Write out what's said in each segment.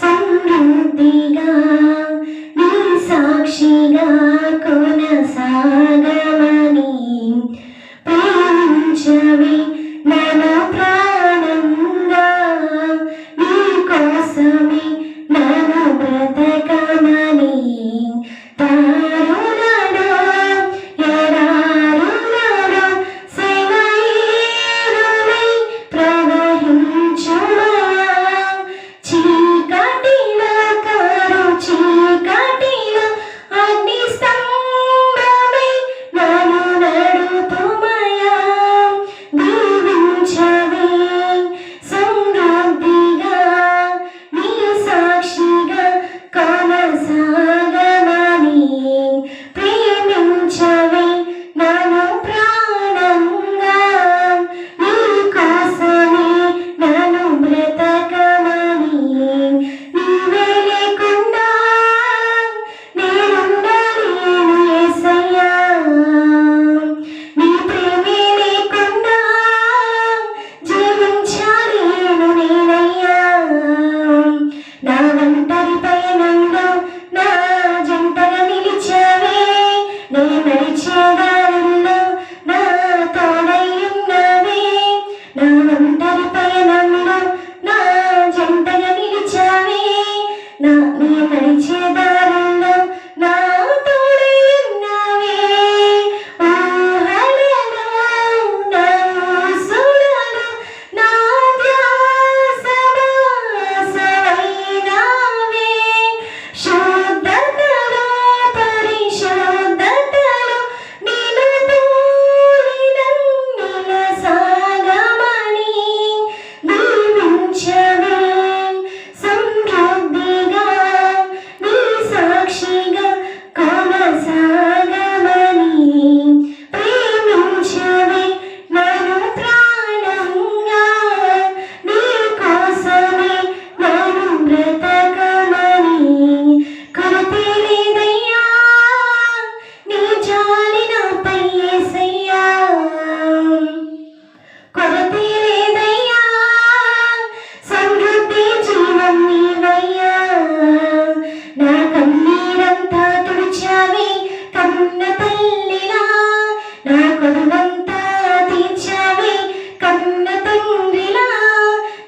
సమృద్ధిగా నీ సాక్షిగా కొనసాగా I am in child. Jerusalem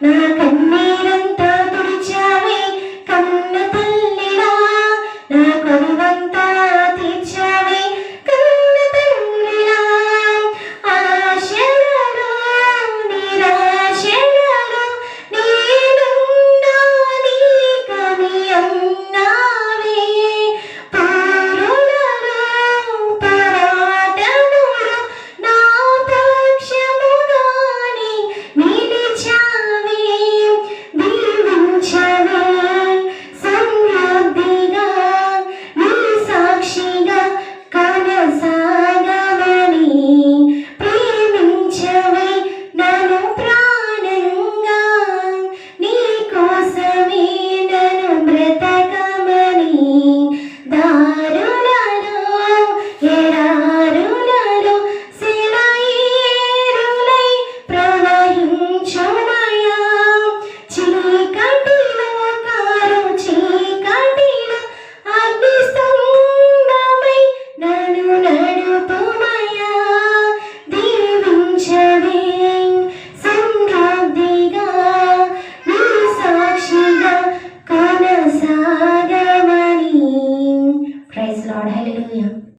Thank